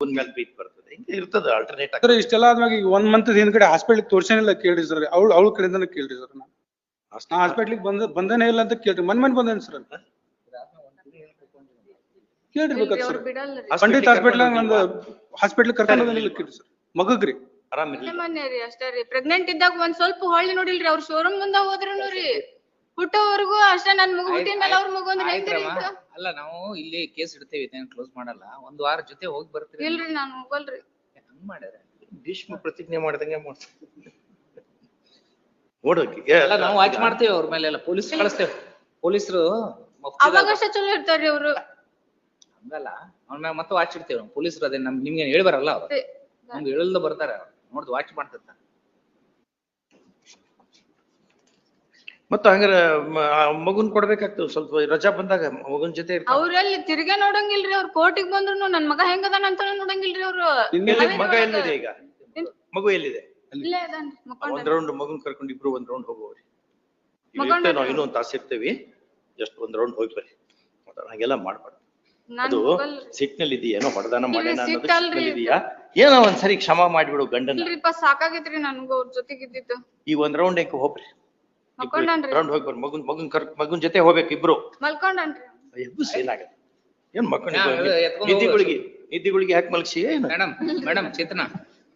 ಒಂದ್ ಮೇಲೆ ಬೀಟ್ ಬರ್ತದೆ. ಹಿಂಗೆ ಇರ್ತದೆ ಆಲ್ಟರ್ನೇಟ್ ಸರ್ ಇಷ್ಟೆಲ್ಲ ಆದ್ಮೇಲೆ ಈಗ ಒಂದ್ ಮಂತ್ ಹಿಂದ್ಗಡೆ ಹಾಸ್ಪಿಟಲ್ ತೋರ್ಸೇನಿಲ್ಲ ಕೇಳಿ ಸರ್. ಅವ್ಳು ಅವ್ಳ ಕಡೆಯಿಂದನೇ ಕೇಳ್ರಿ ಸರ್ ನಾನು. ನಾ ಹಾಸ್ಪಿಟ್ಲಿಗೆ ಬಂದ ಬಂದೇನೇ ಇಲ್ಲ ಅಂತ ಕೇಳ್ರಿ. ಮನ್ ಮನ್ ಬಂದೇನ್ ಸರ್. ಅಂತ ಸರ್. ಅವ್ರು ಬಿಡಲ್ರಿ ಪಂಡಿತ್ ಹಾಸ್ಪಿಟ್ಲ್ ಒಂದು ಹಾಸ್ಪಿಟ್ಲ್ ಕರ್ಕೊಂಡು ಬಂದಿಲ್ಲ ಕೇಳ್ರಿ ಸರ್. ಮಗಗ್ರಿ ರೀ. ಅಷ್ಟೇ ರೀ. ಪ್ರೆಗ್ನೆಂಟ್ ಇದ್ದಾಗ ಒಂದ್ ಸ್ವಲ್ಪ ಹೊಳ್ಳಿ ನೋಡಿಲ್ರಿ. ಅವ್ರ ಶೋರೂಮ್ ಮುಂದ ಹೋದ್ರುನು ರೀ. ಹುಟ್ಟೋವರೆಗೂ ಅಷ್ಟೇ ನನ್ ಮಗು ಹುಟ್ಟಿದ ಮೇಲೆ ಅವ್ರ ಮಗು ಅಂದ್ರೆ ಹೆಂಗ್ರಿ. ಇದು? ಅಲ್ಲ ನಾವು ಇಲ್ಲಿ ಕೇಸ್ ಇಡ್ತೇವೆ ಇದನ್ನ ಕ್ಲೋಸ್ ಮಾಡಲ್ಲ. ಒಂದ್ ವಾರ ಜೊತೆ ಹೋಗಿ ಬರ್ತೀವಿ ಇಲ್ರಿ ನಾನ್ ಹೋಗಲ್ರಿ. ಹಂಗ್ ಮಾಡ್ಯಾರ ಭೀಷ್ಮ ಪ್ರತಿಜ್ಞೆ ಮಾಡ್ದಂಗೆ ಮಾಡ್ತಾರೆ ನೋಡೋಕೆ ಅಲ್ಲ ನಾವು ವಾಚ್ ಮಾಡ್ತೇವೆ ಅವ್ರ ಮೇಲೆ ಎಲ್ಲ ಪೊಲೀಸ್ ಕಳಿಸ್ತೇವೆ. ಪೊಲೀಸರು ಅವಾಗಷ್ಟೇ ಚಲೋ ಇರ್ತಾರ್ರಿ ಅವ್ರು. ಹಂಗಲ್ಲ. ಅವ್ನ ಮ್ಯಾಗ ಮತ್ತೆ ವಾಚ್ ಇಡ್ತೇವೆ. ಪೊಲೀಸರು ಅದೇ ನಮ್ ನಿಮ್ಗೆ ಹೇಳಿ ಬರಲ್ಲ ಅವ್ರು. ನಮ್ಗೆ ಹೇಳಲ್ದ ಬರ್ತಾರೆ ನೋಡ್ದು ವಾಚ್ ಮಾಡ್ತಿರ್ತಾರೆ. ಮತ್ತ ಹಂಗಾರ ಮಗುನ್ ಕೊಡ್ಬೇಕಾಗ್ತದ ಸ್ವಲ್ಪ ರಜಾ ಬಂದಾಗ ಮಗುನ್ ಜೊತೆ. ಅವ್ರಲ್ಲಿ ತಿರ್ಗಾ ನೋಡಂಗಿಲ್ರಿ ಅವ್ರ ಕೋರ್ಟಿಗ್ ಬಂದ್ರು ನನ್ ಮಗ ಹೆಂಗದಾನ ಅಂತ ನೋಡಂಗಿಲ್ರಿ ಅವ್ರು. ಮಗ ಎಲ್ಲಿದೆ ಈಗ? ಮಗು ಎಲ್ಲಿದೆ? ಒಂದ್ ರೌಂಡ್ ಮಗುನ್ ಕರ್ಕೊಂಡು ಇಬ್ರು ಒಂದ್ ರೌಂಡ್ ಇರ್ತೇವೆ ನಾವು ಇನ್ನೊಂದ್ ತಾಸು ಇರ್ತೇವಿ. ಜಸ್ಟ್ ಒಂದ್ ರೌಂಡ್ ಹೋಗಿ ಬರ್ರಿ. ಹಂಗೆಲ್ಲ ಮಾಡ್ಬಾರ್ದು. ಅದು ಸಿಟ್ನಲ್ಲಿ ಇದೆಯೇನೋ ಏನೋ ಹೊಡೆದಾನ ಮಾಡ್ಯಾನ ಅನ್ನೋದು ಇದೆಯಾ ಏನೋ ಒಂದ್ಸರಿ ಕ್ಷಮಾ ಮಾಡ್ಬಿಡು ಗಂಡನ ಸಾಕಾಗೈತ್ರಿ ನನ್ಗೂ ಅವ್ರ ಜೊತೆಗ್ ಇದ್ದಿದ್ದು. ಈ ಒಂದ್ ರೌಂಡ್ ಯಾಕೆ ಹೋಗ್ರಿ? ಮಕ್ಕೊಂಡನ್ರಿ ರೌಂಡ್ ಹೋಗಿ ಬರ್ರಿ ಮಗುನ್ ಮಗುನ್ ಕರ್ ಮಗುನ್ ಜೊತೆ ಹೋಗ್ಬೇಕು ಇಬ್ರು. ಮಲ್ಕೊಂಡನ್ರಿ. ಎಬ್ಬಸ್ ಏನಾಗತ್ತೆ ಏನ್ ಮಕ್ಕಳು ಹಾ, ಅದು ಎತ್ಕೊಂಡ್ ನಿದ್ದಿಗಳಿಗೆ ನಿದ್ದಿಗಳಿಗೆ ಯಾಕೆ ಮಲಗಿಸಿ? ಏನು? Madam madam Chetana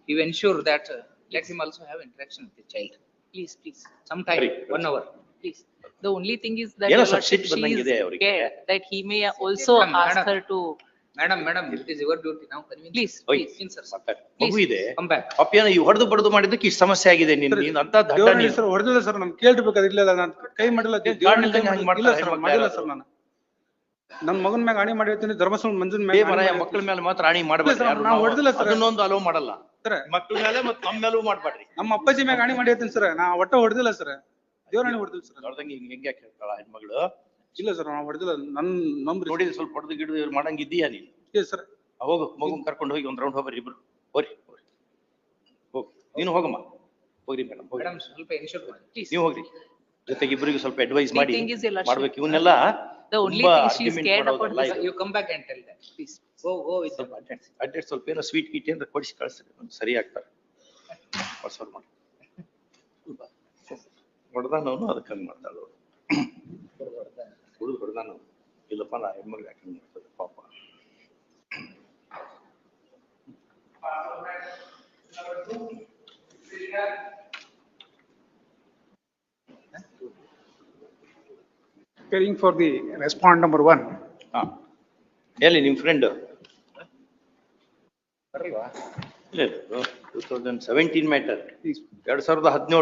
you ensure that let him also have interaction with child please please some time one hour please the only thing is that that he may also ask her ಬಂದಂಗಿದೆ madam madam it is your duty ನಾವು convince please ಓಯ್, sir. ಮಗು ಇದೆ. Come back ಈ ಹೊಡೆದು ಬಡದು ಮಾಡಿದ್ದಕ್ಕೆ ಇಷ್ಟು ಸಮಸ್ಯೆ ಆಗಿದೆ ನೀನ್ ನೀನ್ ಅಂತ ದಡ್ಡ ದೇವ್ರ ನೀನು. ಸರ್ ಹೊಡೆದಿಲ್ಲ ಸರ್ ನಮ್ ಕೇಳ್ಬೇಕಾದ್ರೆ ಇಲ್ಲ ನಾನು ಕೈ ಮಾಡಿಲ್ಲ ಏ, ದೇವ್ರ ಕೈ ಹಂಗ್ ಮಾಡಿಲ್ಲ ಮಾಡ್ತಾರೆ, ಸರ್ ಹೆಣ್ಮಕ್ಳು ಮಾಡಿಲ್ಲ ಯಾರಾದ್ರು? ಸರ್ ನಾನು. ನನ್ನ ಮಗನ ಮ್ಯಾಗ ಆಣಿ ಮಾಡಿರ್ತೀನಿ ಧರ್ಮಸ್ಥಳ ಮಂಜನ್ ಏ ಮ್ಯಾಗ ಮರಾಯ ಮಕ್ಕಳ ಮೇಲೆ ಮಾತ್ರ ಆಣಿ ಮಾಡಬೇಕು ಸರ್, ಯಾರು ನಾವು ನಾವು. ಹೊಡ್ದಿಲ್ಲ ಸರ್. ಅದನ್ನೊಂದು ಅಲೋ ಮಾಡಲ್ಲ. ಸರ್. ಮಕ್ಕಳ ಮೇಲೆ ಮತ್ತೆ ತಮ್ಮ ಮೇಲೂ ಮಾಡಬೇಡ್ರಿ. ನಮ್ಮ ಅಪ್ಪಾಜಿ ಮ್ಯಾಗ ಆಣಿ ಮಾಡಿರ್ತೀನಿ ಸರ್ ನಾ ಒಟ್ಟ ಹೊಡೆದಿಲ್ಲ ಸರ್. ದೇವ್ರ ಆಣಿ ಹೊಡೆದಿಲ್ಲ ಸರ್. ನೋಡ್ದಂಗೆ ಹಿಂಗ್ ಹೆಂಗೆ ಹೇಳ್ತಾಳ ಹೆಣ್ಮಗಳು? ಇಲ್ಲ ಸರ್ ನಾವು ಹೊಡೆದಿಲ್ಲ. ನನ್ ನಂಬ್ರಿ ನೋಡಿದ್ರೆ ಸ್ವಲ್ಪ ಹೊಡೆದು ಗಿಡದು ಮಾಡಂಗ್ ಇದೀಯಾ ನೀನು? ಇಲ್ಲ ಸರ್ ಹೋಗು ಮಗುನ್ ಕರ್ಕೊಂಡು ಹೋಗಿ ಒಂದು ರೌಂಡ್ ಹೋಗ್ರಿ ಇಬ್ರು. ಹೋರಿ ಹೋರಿ ಹೋಗಿ. ನೀನು ಹೋಗಮ್ಮ. ಹೋಗ್ರಿ ಮೇಡಮ್ ಮೇಡಮ್ ಸ್ವಲ್ಪ ಎನ್ಶೂರ್ ಮಾಡಿ. Please. ನೀವು ಹೋಗ್ರಿ. ಜೊತೆಗೆ ಇಬ್ಬರಿಗೂ ಸ್ವಲ್ಪ ಅಡ್ವೈಸ್ ಮಾಡಿ. thing is, lordship, ಮಾಡ್ಬೇಕು. ಇವನ್ನೆಲ್ಲ the only ತುಂಬಾ thing she is argument scared about ಮಾಡೋದಲ್ಲ is- ಇದು. ವಿತ್ ಸ್ವಲ್ಪ ಏನೋ ಸ್ವೀಟ್ ಗೀಟ್ ಏನಾರ ಕೊಡಿಸಿ ಕಳಿಸ್ರಿ. ಒಂದ್ ಸರಿ ಆಗ್ತಾರೆ. ಹೊಸ ಮಾಡಿ. ನಾನು ಅದಕ್ಕೆ ಹಂಗ್ ಮಾಡ್ತಾಳು ಹೊಡೆದಾನವನು ಇಲ್ಲಪ್ಪ ನಾ ಹೆಣ್ಮಗ್ಳು ಯಾಕೆ ಹಂಗ್ ಮಾಡ್ತದೆ ಪಾಪ Caring for the respond number one. ಹಾ ಎಲ್ಲಿ ನಿಮ್ ಫ್ರೆಂಡ್ ಬರಲ್ವಾ ಇಲ್ಲ ಟೂ ತೌಸಂಡ್ ಸೆವೆಂಟೀನ್ ಮ್ಯಾಟರ್ ಎರಡ್ ಸಾವಿರದ ಹದಿನೇಳು